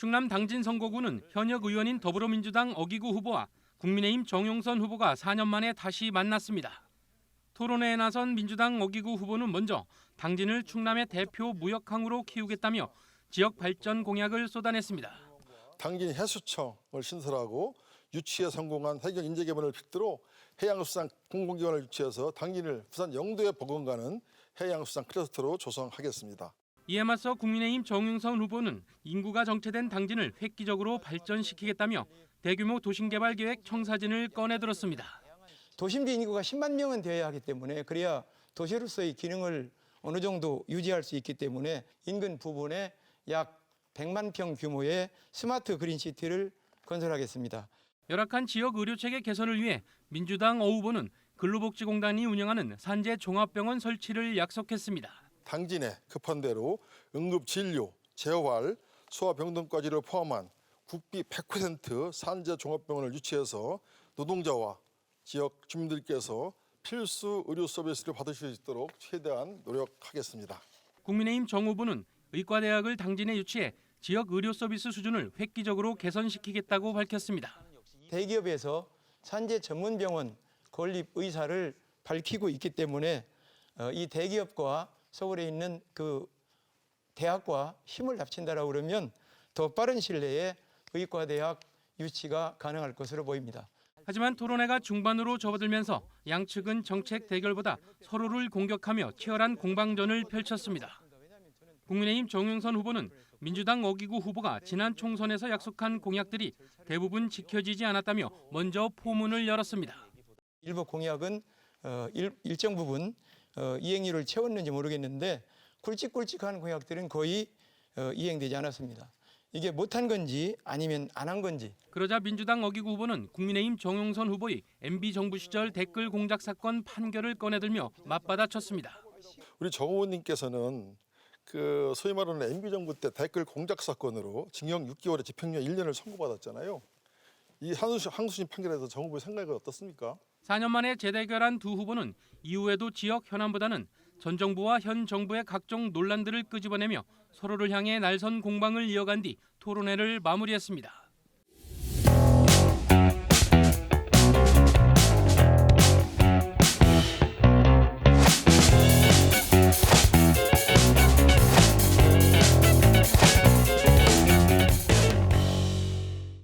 충남 당진 선거구는 현역 의원인 더불어민주당 어기구 후보와 국민의힘 정용선 후보가 4년 만에 다시 만났습니다. 토론회에 나선 민주당 어기구 후보는 먼저 당진을 충남의 대표 무역항으로 키우겠다며 지역 발전 공약을 쏟아냈습니다. 당진 해수청을 신설하고 유치에 성공한 해경 인재개발을 필두로 해양수산 공공기관을 유치해서 당진을 부산 영도에 버금가는 해양수산 클러스터로 조성하겠습니다. 이에 맞서 국민의힘 정용선 후보는 인구가 정체된 당진을 획기적으로 발전시키겠다며 대규모 도심개발 계획 청사진을 꺼내들었습니다. 도심지 인구가 10만 명은 되어야 하기 때문에 그래야 도시로서의 기능을 어느 정도 유지할 수 있기 때문에 인근 부분에 약 100만 평 규모의 스마트 그린시티를 건설하겠습니다. 열악한 지역 의료 체계 개선을 위해 민주당 어 후보는 근로복지공단이 운영하는 산재 종합병원 설치를 약속했습니다. 당진에 급한 대로 응급 진료, 재활, 소아병동까지를 포함한 국비 100% 산재 종합병원을 유치해서 노동자와 지역 주민들께서 필수 의료 서비스를 받으실 수 있도록 최대한 노력하겠습니다. 국민의힘 정 후보는 의과대학을 당진에 유치해 지역 의료 서비스 수준을 획기적으로 개선시키겠다고 밝혔습니다. 대기업에서 산재 전문 병원 건립 의사를 밝히고 있기 때문에 어, 이 대기업과 서울에 있는 그 대학과 힘을 합친다라고 그러면 더 빠른 시일 내에 의과대학 유치가 가능할 것으로 보입니다. 하지만 토론회가 중반으로 접어들면서 양측은 정책 대결보다 서로를 공격하며 치열한 공방전을 펼쳤습니다. 국민의힘 정용선 후보는 민주당 어기구 후보가 지난 총선에서 약속한 공약들이 대부분 지켜지지 않았다며 먼저 포문을 열었습니다. 일부 공약은 어, 일, 일정 부분 어, 이행률을 채웠는지 모르겠는데 굵직굵직한 공약들은 거의 어, 이행되지 않았습니다. 이게 못한 건지 아니면 안 한 건지 그러자 민주당 어기구 후보는 국민의힘 정용선 후보의 MB 정부 시절 댓글 공작 사건 판결을 꺼내들며 맞받아쳤습니다. 우리 정 의원님께서는 그 소위 말하는 MB 정부 때 댓글 공작 사건으로 징역 6개월에 집행유예 1년을 선고받았잖아요. 이 항소심, 항소심 판결에서 정 후보의 생각은 어떻습니까? 4년 만에 재대결한 두 후보는 이후에도 지역 현안보다는 전 정부와 현 정부의 각종 논란들을 끄집어내며 서로를 향해 날선 공방을 이어간 뒤 토론회를 마무리했습니다.